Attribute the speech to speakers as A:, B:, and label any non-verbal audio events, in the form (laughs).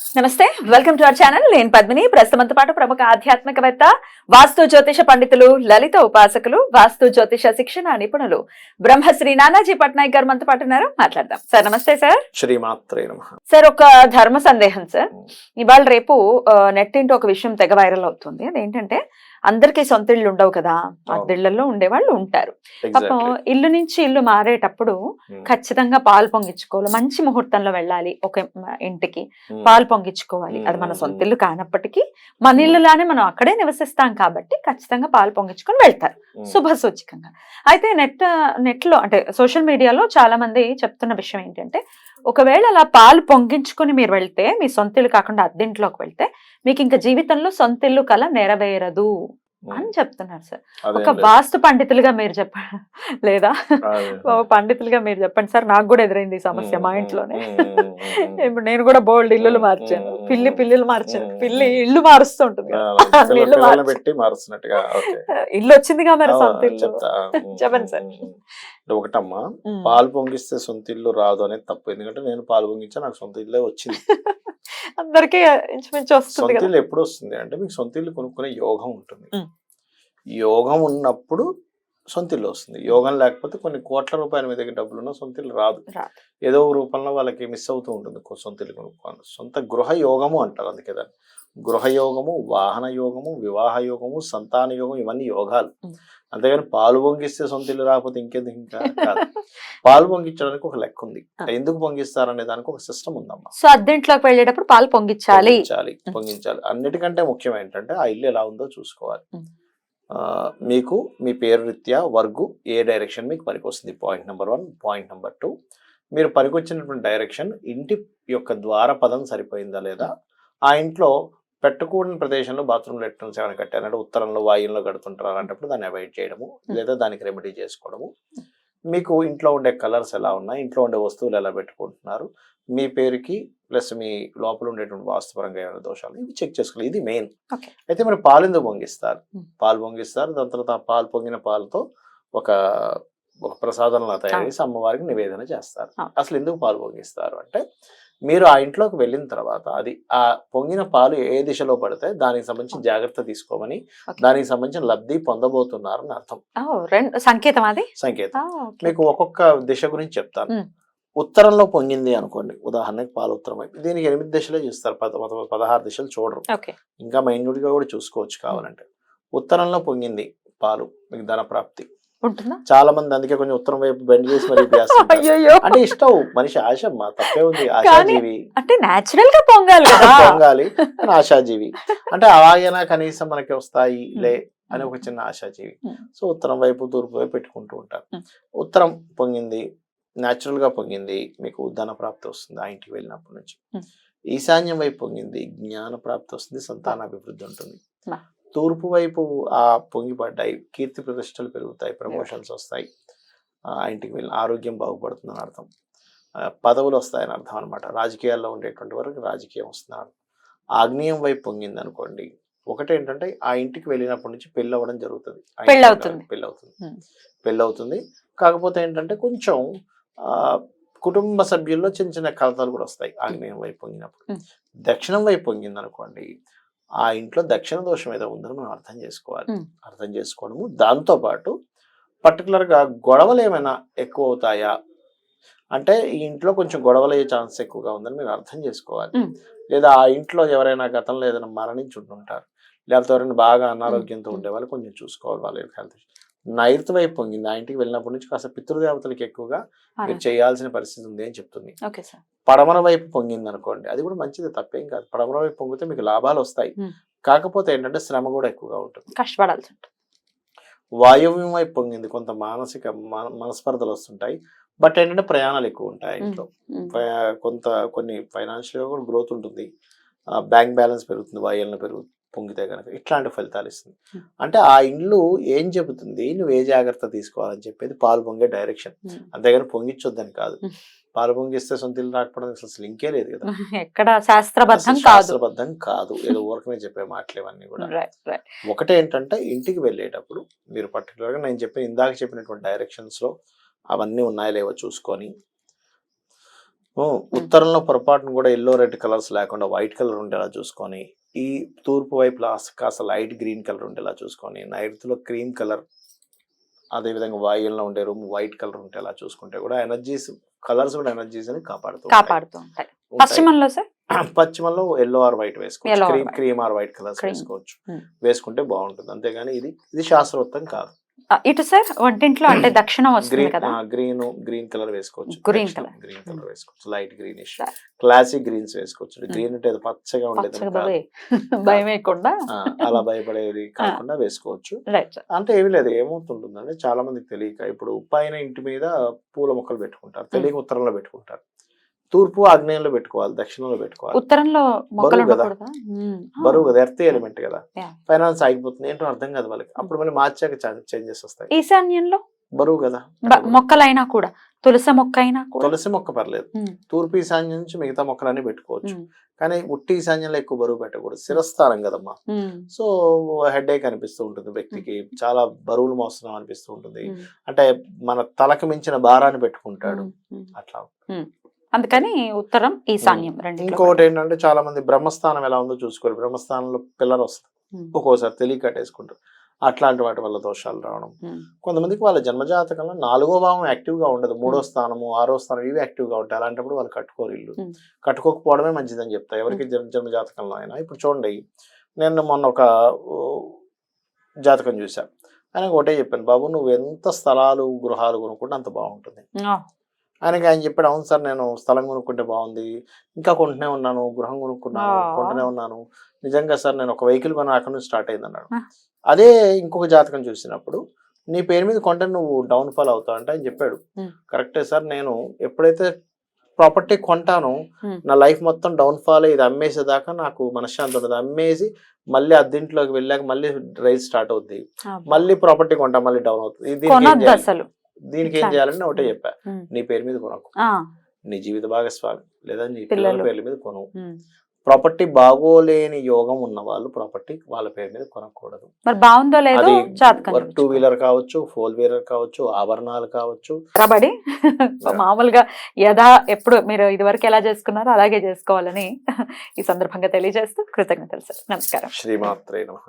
A: నమస్తే welcome to our channel నేను పద్మిని. ప్రస్తుతంతో పాటు ప్రముఖ ఆధ్యాత్మికవేత్త వాస్తు జ్యోతిష పండితులు లలిత ఉపాసకులు వాస్తు జ్యోతిష శిక్షణ నిపుణులు బ్రహ్మశ్రీ నానాజీ పట్నాయక్ గారు మనతో పాటు ఉన్నారు. మాట్లాడదాం. సార్ నమస్తే సార్.
B: శ్రీమాత్రే నమ.
A: సార్ ఒక ధర్మ సందేహం సార్. ఇవాళ రేపు నెట్టింటి ఒక విషయం తెగ వైరల్ అవుతుంది. అదేంటంటే అందరికీ సొంత ఇళ్ళు ఉండవు కదా. అద్దెళ్ళలో ఉండేవాళ్ళు ఉంటారు. పాపం ఇల్లు నుంచి ఇల్లు మారేటప్పుడు ఖచ్చితంగా పాలు పొంగించుకోవాలి. మంచి ముహూర్తంలో వెళ్ళాలి ఒక ఇంటికి. పాలు పొంగించుకోవాలి. అది మన సొంత ఇల్లు కానప్పటికీ మన ఇల్లులానే మనం అక్కడే నివసిస్తాం కాబట్టి ఖచ్చితంగా పాలు పొంగించుకొని వెళ్తారు. శుభ సూచకంగా. అయితే నెట్ నెట్లో అంటే సోషల్ మీడియాలో చాలా మంది చెప్తున్న విషయం ఏంటంటే ఒకవేళ అలా పాలు పొంగించుకొని మీరు వెళ్తే మీ సొంత ఇల్లు కాకుండా అద్దెంట్లోకి వెళ్తే మీకు ఇంకా జీవితంలో సొంత ఇల్లు కల నెరవేరదు అని చెప్తున్నారు సార్. ఒక వాస్తు పండితులుగా మీరు చెప్పండి లేదా? పండితులుగా మీరు చెప్పండి సార్ నాకు కూడా ఎదురైంది ఈ సమస్య మా ఇంట్లోనే. ఇప్పుడు నేను కూడా బోల్డ్ ఇల్లులు మార్చాను. పిల్లి పిల్లులు మార్చాను. పిల్లి ఇల్లు మారుస్తూ ఉంటుంది కదా. నీళ్ళు (laughs) మార్చు.
B: పెట్టి మారుస్తున్నట్టుగా (laughs)
A: ఇల్లు వచ్చిందిగా మరి సొంత ఇల్లు (laughs) చెప్పండి సార్.
B: ఒకటమ్మా. పాలు పొంగిస్తే సొంత ఇల్లు రాదు అనేది తప్పు. ఎందుకంటే నేను పాలు పొంగించా నాకు సొంత ఇల్లే వచ్చింది.
A: అందరికీ ఇంచుమించు వస్తుంది
B: సొంత ఎప్పుడు వస్తుంది అంటే మీకు సొంత ఇల్లు కొనుక్కునే యోగం ఉంటుంది. యోగం ఉన్నప్పుడు సొంత ఇల్లు వస్తుంది. యోగం లేకపోతే కొన్ని కోట్ల రూపాయల మీద డబ్బులు ఉన్న సొంత ఇల్లు రాదు. ఏదో రూపంలో వాళ్ళకి మిస్ అవుతూ ఉంటుంది కొ- సొంత ఇల్లు కొనుక్కోవాలి సొంత గృహ యోగము అంటారు అందుకే దాన్ని. గృహ యోగము వాహన యోగము వివాహ యోగము సంతాన యోగం ఇవన్నీ యోగాలు. అంతేగాని పాలు పొంగిస్తే సొంత ఇల్లు రాకపోతే ఇంకెందుకు ఇంకా (laughs) కాదు. పాలు పొంగించడానికి ఒక లెక్క ఉంది. ఎందుకు పొంగిస్తారనే దానికి ఒక సిస్టమ్ ఉందమ్మా.
A: సో అద్దెంట్లోకి వెళ్ళేటప్పుడు పాలు పొంగించాలి.
B: పొంగించాలి అన్నిటికంటే ముఖ్యం ఏంటంటే ఆ ఇల్లు ఎలా ఉందో చూసుకోవాలి. మీకు మీ పేరు రీత్యా వర్గు ఏ డైరెక్షన్ మీకు పనికొస్తుంది? Point number one point number two మీరు పనికొచ్చినటువంటి డైరెక్షన్ ఇంటి యొక్క ద్వార పదం సరిపోయిందా లేదా? ఆ ఇంట్లో పెట్టకూడని ప్రదేశంలో బాత్రూమ్ లెట్రిన్స్ ఏమైనా కట్టారంటే ఉత్తరంలో వాయుల్లో కడుతుంటారు? అలాంటప్పుడు దాన్ని అవాయిడ్ చేయడము లేదా దానికి రెమెడీ చేసుకోవడము. మీకు ఇంట్లో ఉండే కలర్స్ ఎలా ఉన్నాయి? ఇంట్లో ఉండే వస్తువులు ఎలా పెట్టుకుంటున్నారు? మీ పేరుకి ప్లస్ మీ లోపల ఉండేటువంటి వాస్తుపరంగా ఏమైనా దోషాలు? ఇవి చెక్ చేసుకోవాలి. ఇది మెయిన్. అయితే మరి పాలు ఎందుకు పొంగిస్తారు. పాలు పొంగిస్తారు. దాని తర్వాత పాలు పొంగిన పాలతో ఒక ఒక ప్రసాదంలా తయారు చేసి అమ్మవారికి నివేదన చేస్తారు. అసలు ఎందుకు పాలు పొంగిస్తారు అంటే మీరు ఆ ఇంట్లోకి వెళ్ళిన తర్వాత అది ఆ పొంగిన పాలు ఏ దిశలో పడితే దానికి సంబంధించి జాగ్రత్త తీసుకోమని. దానికి సంబంధించిన లబ్ధి పొందబోతున్నారని అర్థం
A: సంకేతం అది
B: సంకేతం. మీకు ఒక్కొక్క దిశ గురించి చెప్తాను. ఉత్తరంలో పొంగింది అనుకోండి ఉదాహరణకి పాలు ఉత్తరం. దీనికి ఎనిమిది దిశలే చూస్తారు పద పద- పదహారు దిశలు చూడరు ఇంకా మైన్యూట్గా కూడా చూసుకోవచ్చు కావాలంటే ఉత్తరంలో పొంగింది పాలు మీకు ధన ప్రాప్తి
A: ఉంటుందా
B: చాలా మంది అందుకే కొంచెం ఉత్తరం వైపు బెండ్ చేసి మరి.
A: అయ్యో
B: అంటే ఇష్టం మనిషి ఆశమ్మ తప్పే ఉంది ఆశాజీవి
A: అంటే నేచురల్గా పొంగాలి (laughs)
B: పొంగాలి అని ఆశాజీవి అంటే అలాగైనా కనీసం మనకి వస్తాయి లే అని ఒక చిన్న ఆశాజీవి. సో ఉత్తరం వైపు తూర్పు వైపు పెట్టుకుంటూ ఉంటారు. ఉత్తరం పొంగింది natural గా పొంగింది మీకు ధన ప్రాప్తి వస్తుంది ఆ ఇంటికి వెళ్ళినప్పటి నుంచి. ఈశాన్యం వైపు పొంగింది జ్ఞాన ప్రాప్తి వస్తుంది సంతాన అభివృద్ధి ఉంటుంది. తూర్పు వైపు ఆ పొంగిపడ్డాయి. కీర్తి ప్రతిష్టలు పెరుగుతాయి. ప్రమోషన్స్ వస్తాయి. ఆ ఇంటికి వెళ్ళి ఆరోగ్యం బాగుపడుతుందని అర్థం. పదవులు వస్తాయని అర్థం అనమాట రాజకీయాల్లో ఉండేటువంటి వరకు రాజకీయం వస్తుంది అర్థం. ఆగ్నేయం వైపు పొంగింది అనుకోండి ఒకటి ఏంటంటే ఆ ఇంటికి వెళ్ళినప్పటి నుంచి పెళ్ళి అవ్వడం జరుగుతుంది. ఆ ఇంటికి
A: పెళ్ళి అవుతుంది.
B: పెళ్ళి అవుతుంది
A: Hmm.
B: పెళ్ళి అవుతుంది కాకపోతే ఏంటంటే కొంచెం ఆ, కుటుంబ సభ్యుల్లో చిన్న చిన్న కలతలు కూడా వస్తాయి. ఆగ్నేయం వైపు పొంగినప్పుడు.
A: Hmm.
B: దక్షిణం వైపు పొంగింది అనుకోండి ఆ ఇంట్లో దక్షిణ దోషం ఏదో ఉందని మనం అర్థం చేసుకోవాలి. అర్థం చేసుకోవడము. దాంతో పాటు పర్టికులర్గా గొడవలు ఏమైనా ఎక్కువ అవుతాయా అంటే ఈ ఇంట్లో కొంచెం గొడవలు అయ్యే ఛాన్స్ ఎక్కువగా ఉందని మీరు అర్థం చేసుకోవాలి. లేదా ఆ ఇంట్లో ఎవరైనా గతంలో ఏదైనా మరణించి ఉంటుంటారు లేకపోతే ఎవరైనా బాగా అనారోగ్యంతో
A: Hmm.
B: ఉండేవాళ్ళు కొంచెం చూసుకోవాలి వాళ్ళ హెల్త్ నైరుత్ వైపు పొంగింది. ఆ ఇంటికి వెళ్ళినప్పటి నుంచి కాస్త పితృదేవతలకు ఎక్కువగా మీరు చేయాల్సిన పరిస్థితి ఉంది అని చెప్తుంది. పడమర వైపు పొంగింది అనుకోండి అది కూడా మంచిది తప్పేం కాదు. పడమర వైపు పొంగితే మీకు లాభాలు వస్తాయి. కాకపోతే ఏంటంటే శ్రమ కూడా ఎక్కువగా ఉంటుంది.
A: కష్టపడాల్సి ఉంటుంది.
B: వాయువ్యం వైపు పొంగింది. కొంత మానసిక మన- మనస్పర్ధలు వస్తుంటాయి. బట్ ఏంటంటే ప్రయాణాలు ఎక్కువ ఉంటాయి ఇంట్లో. కొంత కొన్ని ఫైనాన్షియల్గా కూడా గ్రోత్ ఉంటుంది. బ్యాంక్ బ్యాలెన్స్ పెరుగుతుంది వాయువులను పెరుగు పొంగితే కనుక ఇట్లాంటి ఫలితాలు ఇస్తుంది. అంటే ఆ ఇండ్లు ఏం చెబుతుంది? నువ్వు ఏ జాగ్రత్త తీసుకోవాలని చెప్పేది పాలు పొంగే డైరెక్షన్. అంతేగాని పొంగిచ్చొద్దని కాదు. పాలు పొంగిస్తే సొంత ఇల్లు రాకపోవడం అసలు లింకే లేదు కదా. (laughs)
A: ఎక్కడ శాస్త్రబద్ధం
B: శాస్త్రబద్ధం కాదు. ఏదో ఊరకనే చెప్పే మాటలేవన్నీ కూడా. ఒకటే ఏంటంటే ఇంటికి వెళ్ళేటప్పుడు మీరు పర్టికులర్గా నేను చెప్పిన ఇందాక చెప్పినటువంటి డైరెక్షన్స్లో అవన్నీ ఉన్నాయో లేవో చూసుకొని ఉత్తరంలో పొరపాటును కూడా ఎల్లో రెడ్ కలర్స్ లేకుండా వైట్ కలర్ ఉండేలా చూసుకొని ఈ తూర్పు వైపు కాస్త లైట్ గ్రీన్ కలర్ ఉండేలా చూసుకొని నైరుతిలో క్రీమ్ కలర్ అదేవిధంగా వాయువులో ఉండే రూమ్ వైట్ కలర్ ఉండేలా చూసుకుంటే కూడా ఎనర్జీస్ కలర్స్ కూడా ఎనర్జీస్ అని కాపాడుతూ.
A: కాపాడుతూ ఉంటాయి. పశ్చిమంలో సార్
B: పశ్చిమలో ఎల్లో ఆర్ వైట్ వేసుకోవచ్చు cream. Cream or white colours. వేసుకోవచ్చు
A: Hmm.
B: వేసుకుంటే బాగుంటుంది అంతేగాని ఇది ఇది శాస్త్రోక్తం కాదు
A: ఇటు సార్ వంటింట్లో అంటే (clears throat) దక్షిణం వస్తుంది
B: గ్రీన్
A: కదా.
B: గ్రీన్ గ్రీన్ కలర్ వేసుకోవచ్చు.
A: Green colour.
B: గ్రీన్ కలర్ వేసుకోవచ్చు. Light greenish. క్లాసిక్ గ్రీన్స్ వేసుకోవచ్చు. గ్రీన్ అంటే పచ్చగా ఉండేది
A: భయం వేయకుండా.
B: అలా భయపడేది కాకుండా వేసుకోవచ్చు. అంటే ఏమీ లేదు ఏమవుతుంటుందంటే చాలా మందికి తెలియక. ఇప్పుడు పైన ఇంటి మీద పూల మొక్కలు పెట్టుకుంటారు తెలియక ఉత్తరంలో పెట్టుకుంటారు. తూర్పు ఆగ్నేయంలో పెట్టుకోవాలి దక్షిణంలో పెట్టుకోవాలి.
A: ఉత్తరంలో
B: బరువు కదా. బరువు కదా? ఎర్త్ ఎలిమెంట్ కదా. ఫైనాన్స్ ఆగిపోతుంది. ఏంటో అర్థం కాదు వాళ్ళకి. అప్పుడు మళ్ళీ మార్చాక చేంజెస్ వస్తాయి.
A: ఈశాన్యంలో?
B: బరువు కదా?
A: మొక్కలైనా కూడా. తులసి మొక్క అయినా
B: తులసి మొక్క పర్లేదు. తూర్పు ఈశాన్యం నుంచి మిగతా మొక్కలన్నీ పెట్టుకోవచ్చు. కానీ ఉట్టి ఈశాన్యంలో ఎక్కువ బరువు పెట్టకూడదు. శిరస్థానం కదమ్మా.
A: మ్మ్.
B: సో హెడ్ ఏక్ అనిపిస్తూ ఉంటుంది వ్యక్తికి. చాలా బరువులు మోస్తున్నాం అనిపిస్తూ ఉంటుంది. అంటే మన తలకు మించిన భారాన్ని పెట్టుకుంటాడు. అట్లా.
A: అందుకని ఉత్తరం ఈశాన్యం రెండు
B: ఇంకొకటి ఏంటంటే చాలా మంది బ్రహ్మస్థానం ఎలా ఉందో చూసుకోరు బ్రహ్మస్థానంలో పిల్లర్ వస్తుంది ఒక్కోసారి తెలియ కట్టేసుకుంటారు. అట్లాంటి వాటి వల్ల దోషాలు రావడం. కొంతమందికి వాళ్ళ జన్మజాతకంలో నాలుగో భావం యాక్టివ్గా ఉండదు. మూడో స్థానము ఆరో స్థానం ఇవి యాక్టివ్గా ఉంటాయి. అలాంటప్పుడు వాళ్ళు కట్టుకోరు ఇల్లు. కట్టుకోకపోవడమే మంచిదని చెప్తా ఎవరికి జన్మ జన్మజాతకంలో అయినా. ఇప్పుడు చూడండి. నేను మొన్న ఒక జాతకం చూసా ఆయనకు ఒకటే చెప్పాను బాబు నువ్వు ఎంత స్థలాలు గృహాలు కొనుక్కుంటే అంత బాగుంటుంది. ఆయనకి ఆయన చెప్పాడు అవును సార్ నేను స్థలం కొనుక్కుంటే బాగుంది. ఇంకా కొంటూనే ఉన్నాను గృహం కొనుక్కున్నాను. కొంటూనే ఉన్నాను. నిజంగా సార్ నేను ఒక వెహికల్ కొన్న అక్కడ నుంచి స్టార్ట్ అయింది అన్నాడు. అదే ఇంకొక జాతకం చూసినప్పుడు నీ పేరు మీద కొంటే నువ్వు డౌన్ ఫాల్ అవుతావు అంటే ఆయన చెప్పాడు. కరెక్టే సార్ నేను ఎప్పుడైతే ప్రాపర్టీ కొంటానో. నా లైఫ్ మొత్తం డౌన్ ఫాల్ ఇది అమ్మేసేదాకా నాకు మనశ్శాంతి ఉండదు. అమ్మేసి మళ్ళీ అద్దెంట్లోకి వెళ్ళాక మళ్ళీ రైస్ స్టార్ట్ అవుద్ది. మళ్ళీ ప్రాపర్టీ కొంటా మళ్ళీ డౌన్ అవుతుంది. దీనికి దీనికి ఏం. చేయాలని ఒకటే చెప్పా. నీ పేరు మీద కొనకు. నీ జీవిత భాగస్వామి లేదా నీ పిల్లల. పేర్ల మీద కొను. ప్రాపర్టీ బాగోలేని యోగం ఉన్న వాళ్ళు ప్రాపర్టీ వాళ్ళ పేరు మీద కొనకూడదు.
A: మరి బాగుందో లేదో
B: టూ వీలర్ కావచ్చు ఫోర్ వీలర్ కావచ్చు ఆభరణాలు కావచ్చు.
A: కబడి మామూలుగా యథా ఎప్పుడు మీరు ఇదివరకు ఎలా చేసుకున్నారో అలాగే చేసుకోవాలని ఈ సందర్భంగా తెలియజేస్తూ కృతజ్ఞతలు సార్. నమస్కారం.
B: శ్రీమాత్రే నమః.